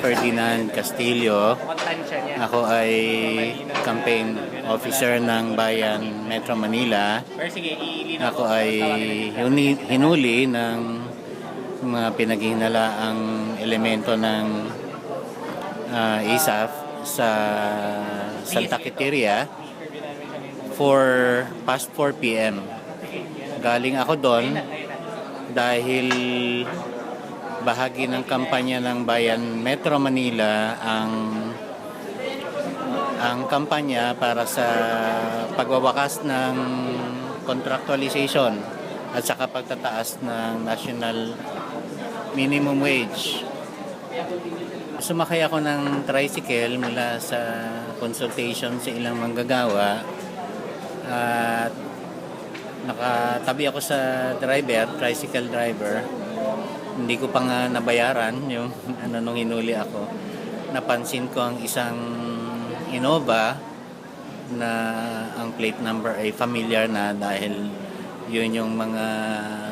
Ferdinand Castillo. Ako ay campaign officer ng Bayan Metro Manila. Ako ay hinuli ng mga pinaghihinalaang elemento ng ah, ISAF sa Santa Quiteria for past 4 p.m. Galing ako doon dahil bahagi ng kampanya ng Bayan Metro Manila ang ang kampanya para sa pagwawakas ng contractualization at saka pagtataas ng national minimum wage. Sumakay ako ng tricycle mula sa consultation sa ilang manggagawa at nakatabi ako sa driver, tricycle driver. Hindi ko pa nga nabayaran yung ano nung hinuli ako. Napansin ko ang isang Innova na ang plate number ay familiar na dahil yun yung mga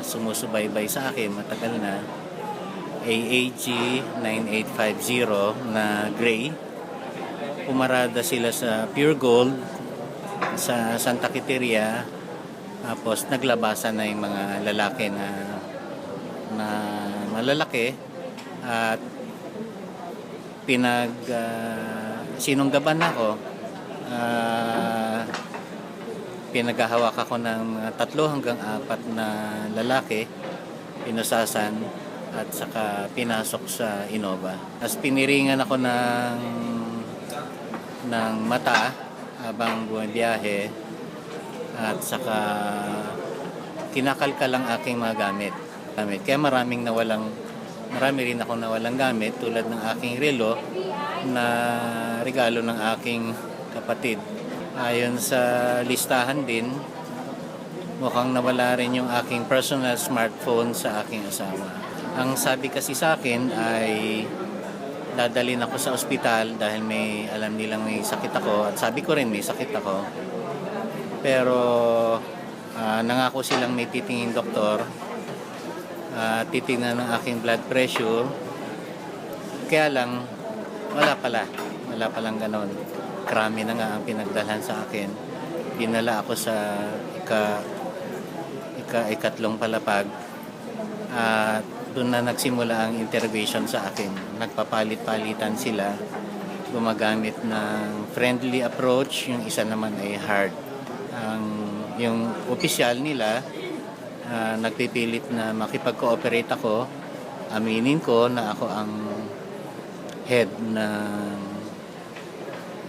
sumusubaybay sa akin matagal na AAG 9850 na gray pumarada sila sa Pure Gold sa Santa Quiteria tapos naglabasan na yung mga lalaki na na malalaki at pinag ah, sinunggaban ako Ah, pinaghahawak ako ng tatlo hanggang apat na lalaki pinusasan at saka pinasok sa Innova. Tapos piniringan ako ng ng mata habang bumibiyahe at saka kinakalkal ang aking mga gamit. gamit. Kaya maraming nawalang marami rin ako nawalang gamit tulad ng aking relo na regalo ng aking kapatid. Ayon sa listahan din, mukhang nawala rin yung aking personal smartphone sa aking asawa. Ang sabi kasi sa akin ay dadalhin ako sa ospital dahil may alam nilang may sakit ako at sabi ko rin may sakit ako. Pero ah, nangako silang may titingin doktor at titingnan ng aking blood pressure. Kaya lang wala pala. Wala palang ganon. Krami na nga ang pinagdalhan sa akin. Dinala ako sa ika, ika ikatlong palapag at doon na nagsimula ang interrogation sa akin. Nagpapalit-palitan sila. Gumagamit ng friendly approach, yung isa naman ay hard. Ang yung opisyal nila ah, nagpipilit na makipag-cooperate ako. Aminin ko na ako ang head ng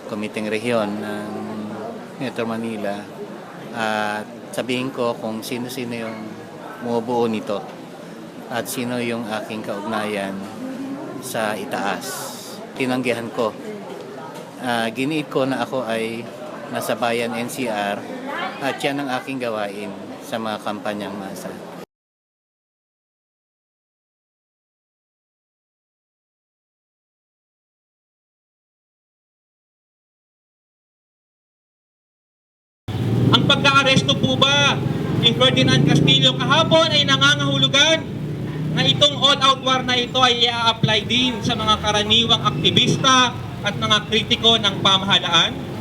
Komiteng Rehiyon ng Metro Manila at sabihin ko kung sino-sino yung bumubuo nito at sino yung aking kaugnayan sa itaas. Tinanggihan ko. Ah, giniit ko na ako ay nasa bayan NCR at yan ang aking gawain sa mga kampanyang masa. Ang pagka-aresto po ba ni Ferdinand Castillo kahapon ay nangangahulugan na itong all-out war na ito ay i-apply din sa mga karaniwang aktivista at mga kritiko ng pamahalaan?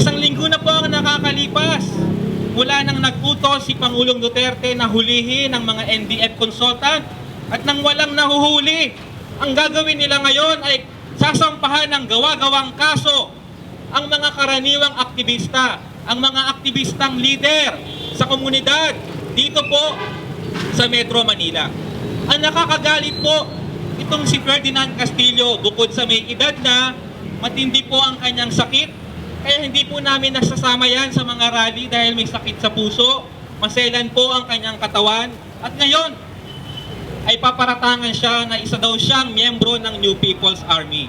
Isang linggo na po ang nakakalipas mula nang nagputos si Pangulong Duterte na hulihin ang mga NDF consultant at nang walang nahuhuli, ang gagawin nila ngayon ay sasampahan ng gawa-gawang kaso ang mga karaniwang aktivista, ang mga aktivistang leader sa komunidad dito po sa Metro Manila. Ang nakakagalit po itong si Ferdinand Castillo bukod sa may edad na matindi po ang kanyang sakit kaya hindi po namin nasasama yan sa mga rally dahil may sakit sa puso, maselan po ang kanyang katawan at ngayon ay paparatangan siya na isa daw siyang miyembro ng New People's Army.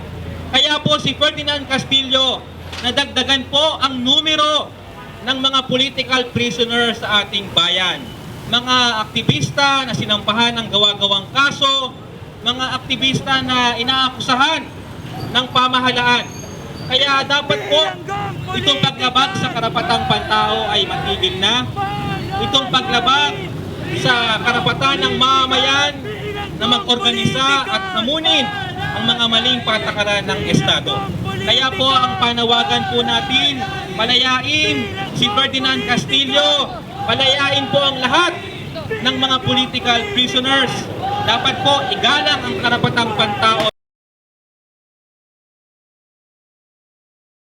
Kaya po si Ferdinand Castillo, nadagdagan po ang numero ng mga political prisoners sa ating bayan. Mga aktivista na sinampahan ng gawa-gawang kaso, mga aktivista na inaakusahan ng pamahalaan. Kaya dapat po itong paglabag sa karapatang pantao ay matigil na. Itong paglabag sa karapatan ng mamamayan na mag-organisa at namunin ang mga maling patakaran ng Estado. Kaya po ang panawagan po natin, palayain si Ferdinand Castillo, palayain po ang lahat ng mga political prisoners. Dapat po igalang ang karapatang pantao